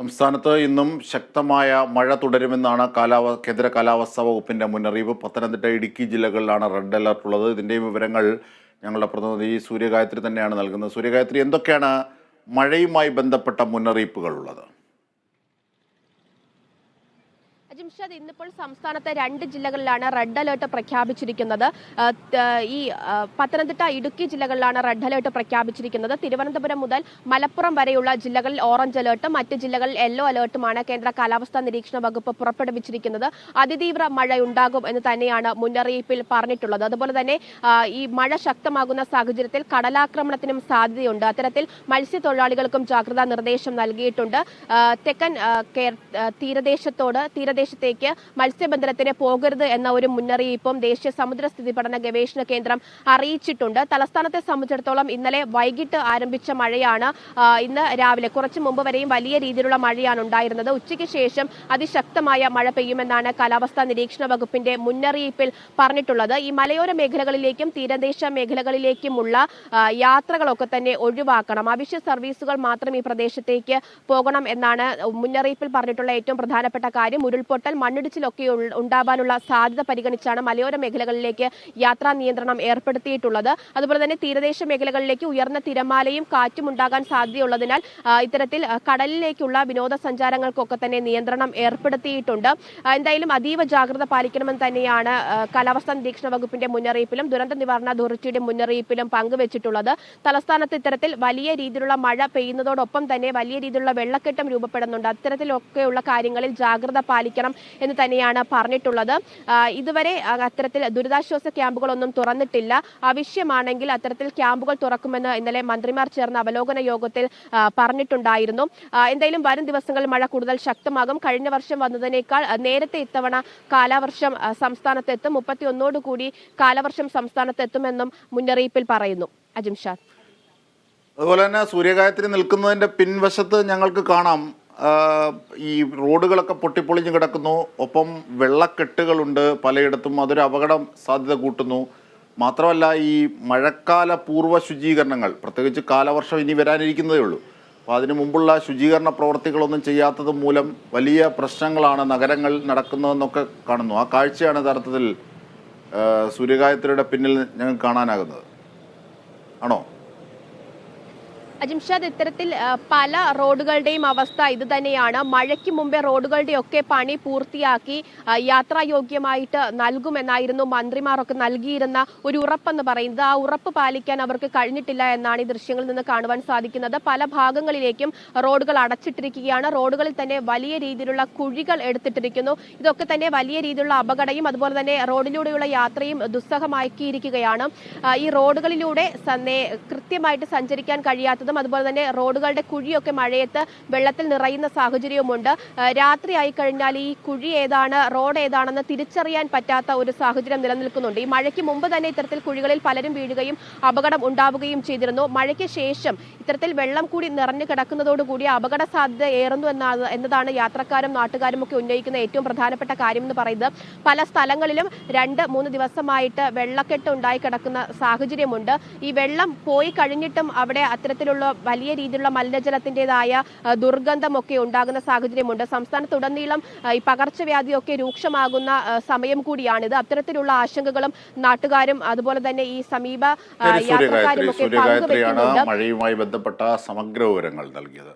സംസ്ഥാനത്ത് ഇന്നും ശക്തമായ മഴ തുടരുമെന്നാണ് കാലാവ കേന്ദ്ര കാലാവസ്ഥാ വകുപ്പിന്റെ മുന്നറിയിപ്പ്. പത്തനംതിട്ട ഇടുക്കി ജില്ലകളിലാണ് റെഡ് അലർട്ട് ഉള്ളത്. ഇതിന്റെയും വിവരങ്ങൾ ഞങ്ങളുടെ പ്രതിനിധി സൂര്യഗായത്രി തന്നെയാണ് നൽകുന്നത്. സൂര്യഗായത്രി എന്തൊക്കെയാണ് മഴയുമായി ബന്ധപ്പെട്ട മുന്നറിയിപ്പുകൾ അജിംഷാദ് ഇന്നിപ്പോൾ സംസ്ഥാനത്തെ രണ്ട് ജില്ലകളിലാണ് റെഡ് അലേർട്ട് പ്രഖ്യാപിച്ചിരിക്കുന്നത്. ഈ പത്തനംതിട്ട ഇടുക്കി ജില്ലകളിലാണ് റെഡ് അലേർട്ട് പ്രഖ്യാപിച്ചിരിക്കുന്നത്. തിരുവനന്തപുരം മുതൽ മലപ്പുറം വരെയുള്ള ജില്ലകളിൽ ഓറഞ്ച് അലേർട്ടും മറ്റ് ജില്ലകളിൽ യെല്ലോ അലേർട്ടുമാണ് കേന്ദ്ര കാലാവസ്ഥാ നിരീക്ഷണ വകുപ്പ് പുറപ്പെടുവിച്ചിരിക്കുന്നത്. അതിതീവ്ര മഴയുണ്ടാകും എന്ന് തന്നെയാണ് മുന്നറിയിപ്പിൽ പറഞ്ഞിട്ടുള്ളത്. അതുപോലെ തന്നെ ഈ മഴ ശക്തമാകുന്ന സാഹചര്യത്തിൽ കടലാക്രമണത്തിനും സാധ്യതയുണ്ട്. അത്തരത്തിൽ മത്സ്യത്തൊഴിലാളികൾക്കും ജാഗ്രതാ നിർദ്ദേശം നൽകിയിട്ടുണ്ട്. തെക്കൻ തീരദേശത്തോട് കേര- തീരദേശത്തേക്ക് മത്സ്യബന്ധനത്തിന് പോകരുത് എന്ന ഒരു മുന്നറിയിപ്പും ദേശീയ സമുദ്രസ്ഥിതി പഠന ഗവേഷണ കേന്ദ്രം അറിയിച്ചിട്ടുണ്ട്. തലസ്ഥാനത്തെ സംബന്ധിച്ചിടത്തോളം ഇന്നലെ വൈകിട്ട് ആരംഭിച്ച മഴയാണ് ഇന്ന് രാവിലെ കുറച്ചു മുമ്പ് വരെയും വലിയ രീതിയിലുള്ള മഴയാണ് ഉണ്ടായിരുന്നത്. ഉച്ചയ്ക്ക് ശേഷം അതിശക്തമായ മഴ പെയ്യുമെന്നാണ് കാലാവസ്ഥാ നിരീക്ഷണ വകുപ്പിന്റെ മുന്നറിയിപ്പിൽ പറഞ്ഞിട്ടുള്ളത്. ഈ മലയോര മേഖലകളിലേക്കും തീരദേശ മേഖലകളിലേക്കുമുള്ള യാത്രകളൊക്കെ തന്നെ ഒഴിവാക്കണം. അവശ്യ സർവീസുകൾ മാത്രം ഈ പ്രദേശത്തേക്ക് പോകണം എന്നാണ് മുന്നറിയിപ്പിൽ പറഞ്ഞിട്ടുള്ള ഏറ്റവും പ്രധാനപ്പെട്ട കാര്യം. ഉരുൾപൊട്ടൽ മണ്ണിടിച്ചിലൊക്കെ ഉൾ- ഉണ്ടാവാനുള്ള സാധ്യത പരിഗണിച്ചാണ് മലയോര മേഖലകളിലേക്ക് യാത്രാ നിയന്ത്രണം ഏർപ്പെടുത്തിയിട്ടുള്ളത്. അതുപോലെ തന്നെ തീരദേശ മേഖലകളിലേക്ക് ഉയർന്ന തിരമാലയും കാറ്റും ഉണ്ടാകാൻ സാധ്യതയുള്ളതിനാൽ ഇത്തരത്തിൽ കടലിലേക്കുള്ള വിനോദസഞ്ചാരങ്ങൾക്കൊക്കെ തന്നെ നിയന്ത്രണം ഏർപ്പെടുത്തിയിട്ടുണ്ട്. എന്തായാലും അതീവ ജാഗ്രത പാലിക്കണമെന്ന് തന്നെയാണ് കാലാവസ്ഥാ നിരീക്ഷണ വകുപ്പിന്റെ മുന്നറിയിപ്പിലും ദുരന്ത നിവാരണ അതോറിറ്റിയുടെ മുന്നറിയിപ്പിലും പങ്കുവച്ചിട്ടുള്ളത്. തലസ്ഥാനത്ത് ഇത്തരത്തിൽ വലിയ രീതിയിലുള്ള മഴ പെയ്യുന്നതോടൊപ്പം തന്നെ വലിയ രീതിയിലുള്ള വെള്ളക്കെട്ടും രൂപപ്പെടുന്നുണ്ട്. അത്തരത്തിലൊക്കെയുള്ള കാര്യങ്ങളിൽ ജാഗ്രത പാലിക്കണം എന്ന് തന്നെയാണ് പറഞ്ഞിട്ടുള്ളത്. ഇതുവരെ അത്തരത്തിൽ ദുരിതാശ്വാസ ക്യാമ്പുകളൊന്നും തുറന്നിട്ടില്ല. ആവശ്യമാണെങ്കിൽ അത്തരത്തിൽ ക്യാമ്പുകൾ തുറക്കുമെന്ന് ഇന്നലെ മന്ത്രിമാർ ചേർന്ന അവലോകന യോഗത്തിൽ പറഞ്ഞിട്ടുണ്ടായിരുന്നു. എന്തായാലും വരും ദിവസങ്ങളിൽ മഴ കൂടുതൽ ശക്തമാകും. കഴിഞ്ഞ വർഷം വന്നതിനേക്കാൾ നേരത്തെ ഇത്തവണ കാലവർഷം സംസ്ഥാനത്തെത്തും. ഒന്നോടുകൂടി കാലവർഷം സംസ്ഥാനത്തെത്തുമെന്നും മുന്നറിയിപ്പിൽ പറയുന്നു. അജിംഷാദ് അതുപോലെ തന്നെ സൂര്യകായത്തിന് നിൽക്കുന്നതിന്റെ പിൻവശത്ത് ഞങ്ങൾക്ക് കാണാം. ഈ റോഡുകളൊക്കെ പൊട്ടിപ്പൊളിഞ്ഞ് കിടക്കുന്നു. ഒപ്പം വെള്ളക്കെട്ടുകളുണ്ട് പലയിടത്തും. അതൊരു അപകടം സാധ്യത കൂട്ടുന്നു. മാത്രമല്ല ഈ മഴക്കാല പൂർവ ശുചീകരണങ്ങൾ പ്രത്യേകിച്ച് കാലവർഷം ഇനി വരാനിരിക്കുന്നതേ ഉള്ളൂ. അപ്പോൾ അതിനു മുമ്പുള്ള ശുചീകരണ പ്രവർത്തികളൊന്നും ചെയ്യാത്തത് മൂലം വലിയ പ്രശ്നങ്ങളാണ് നഗരങ്ങൾ നടക്കുന്നതെന്നൊക്കെ കാണുന്നു. ആ കാഴ്ചയാണ് യഥാർത്ഥത്തിൽ ആ, പിന്നിൽ ഞങ്ങൾക്ക് കാണാനാകുന്നത്. ആണോ? അജിംഷാദ് ഇത്തരത്തിൽ പല റോഡുകളുടെയും അവസ്ഥ ഇത് തന്നെയാണ്. മഴയ്ക്ക് മുമ്പേ റോഡുകളുടെ ഒക്കെ പണി പൂർത്തിയാക്കി യാത്രായോഗ്യമായിട്ട് നൽകുമെന്നായിരുന്നു മന്ത്രിമാരൊക്കെ നൽകിയിരുന്ന ഒരു ഉറപ്പെന്ന് പറയുന്നത്. ആ ഉറപ്പ് പാലിക്കാൻ അവർക്ക് കഴിഞ്ഞിട്ടില്ല എന്നാണ് ഈ ദൃശ്യങ്ങളിൽ നിന്ന് കാണുവാൻ സാധിക്കുന്നത്. പല ഭാഗങ്ങളിലേക്കും റോഡുകൾ അടച്ചിട്ടിരിക്കുകയാണ്. റോഡുകളിൽ തന്നെ വലിയ രീതിയിലുള്ള കുഴികൾ എടുത്തിട്ടിരിക്കുന്നു. ഇതൊക്കെ തന്നെ വലിയ രീതിയിലുള്ള അപകടയും അതുപോലെ തന്നെ റോഡിലൂടെയുള്ള യാത്രയും ദുസ്സഹമാക്കിയിരിക്കുകയാണ്. ഈ റോഡുകളിലൂടെ കൃത്യമായിട്ട് സഞ്ചരിക്കാൻ കഴിയാത്തതും അതുപോലെ തന്നെ റോഡുകളുടെ കുഴിയൊക്കെ മഴയത്ത് വെള്ളത്തിൽ നിറയുന്ന സാഹചര്യവുമുണ്ട്. രാത്രി രാത്രിയായി കഴിഞ്ഞാൽ ഈ കുഴി ഏതാണ് റോഡ് ഏതാണെന്ന് തിരിച്ചറിയാൻ പറ്റാത്ത ഒരു സാഹചര്യം നിലനിൽക്കുന്നുണ്ട്. ഈ മഴയ്ക്ക് മുമ്പ് തന്നെ ഇത്തരത്തിൽ കുഴികളിൽ പലരും വീഴുകയും അപകടം ഉണ്ടാവുകയും ചെയ്തിരുന്നു. മഴയ്ക്ക് ശേഷം ഇത്തരത്തിൽ വെള്ളം കൂടി നിറഞ്ഞു കിടക്കുന്നതോടുകൂടി അപകട സാധ്യത ഏറുന്നു എന്നാണ് എന്നതാണ് യാത്രക്കാരും നാട്ടുകാരും ഒക്കെ ഉന്നയിക്കുന്ന ഏറ്റവും പ്രധാനപ്പെട്ട കാര്യം എന്ന് പറയുന്നത്. പല സ്ഥലങ്ങളിലും രണ്ട് മൂന്ന് ദിവസമായിട്ട് വെള്ളക്കെട്ട് ഉണ്ടായി കിടക്കുന്ന സാഹചര്യമുണ്ട്. ഈ വെള്ളം പോയി കഴിഞ്ഞിട്ടും അവിടെ അത്തരത്തിലുള്ള വലിയ രീതിയിലുള്ള മലിനജലത്തിന്റെതായ ദുർഗന്ധമൊക്കെ ഉണ്ടാകുന്ന സാഹചര്യമുണ്ട്. സംസ്ഥാനത്തുടനീളം ഉടനീളം ഈ പകർച്ചവ്യാധിയൊക്കെ രൂക്ഷമാകുന്ന സമയം കൂടിയാണിത്. അത്തരത്തിലുള്ള ആശങ്കകളും നാട്ടുകാരും അതുപോലെ തന്നെ ഈ സമീപ യാത്രക്കാരും ഒക്കെ പങ്കുവെക്കുന്നുണ്ട്. മഴയുമായി ബന്ധപ്പെട്ട സമഗ്ര വിവരങ്ങൾ നൽകിയത്.